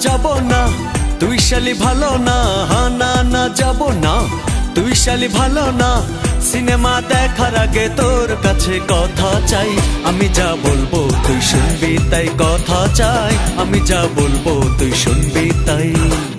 যাব না। তুই শালি ভালো না না না যাব না। তুই শালি ভালো না, সিনেমা দেখার আগে তোর কাছে কথা চাই। আমি যা বলব তুই শুনবি, তাই কথা চাই। আমি যা বলব তুই শুনবি, তাই।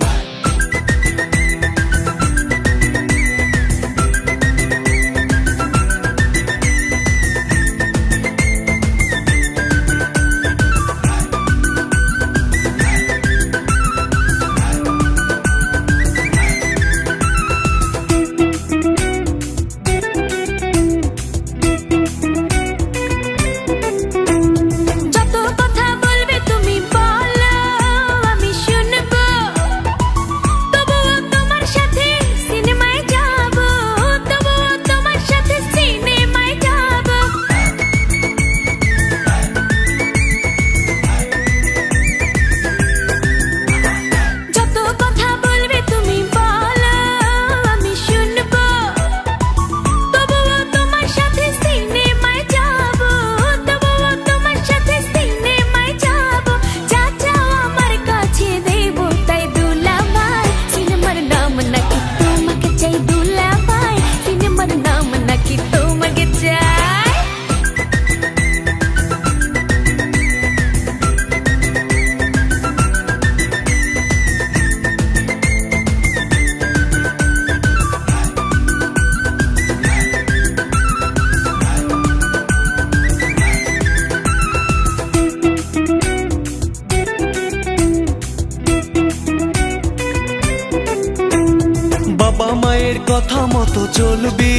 মায়ের কথা মতো চলবি,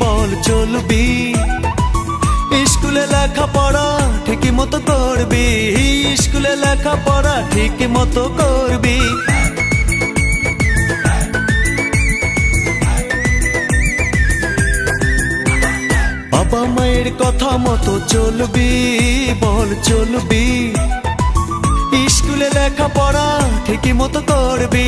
বল চলবি। স্কুলে লেখা পড়া ঠিকই মতো করবি, স্কুলে লেখা পড়া ঠিকই মতো করবি। বাবা মায়ের কথা মতো চলবি, বল চলবি। স্কুলে লেখা পড়া ঠিকই মতো করবি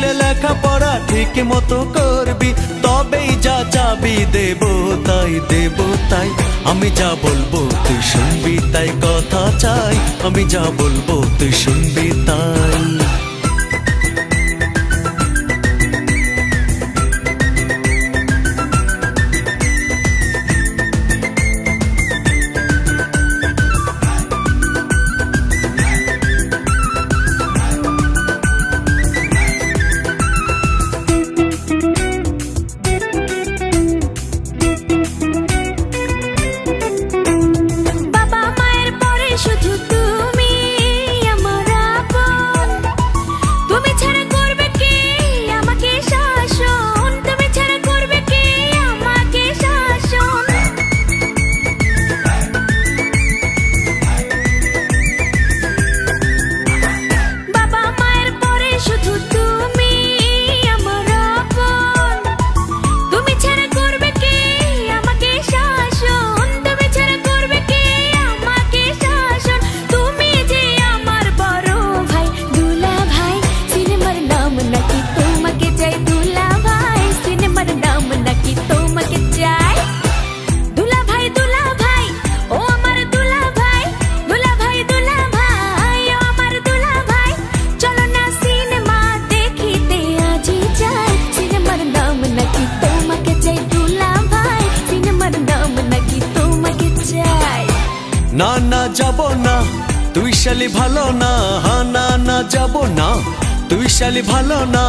স্কুলে লেখাপড়া ঠিক মতো করবি, তবেই যা যাবি দেব, তাই দেব, তাই। আমি যা বলব তুই শুনবি, তাই কথা চাই। আমি যা বলব তুই শুনবি, তাই। না না যাব না। তুই শালি ভালো না, হা, না না যাব না। তুই শালি ভালো না,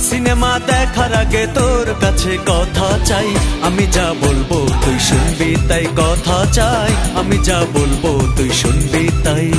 সিনেমা দেখার আগে তোর কাছে কথা চাই। আমি যা বলব তুই শুনবি, তাই কথা চাই। আমি যা বলব তুই শুনবি, তাই।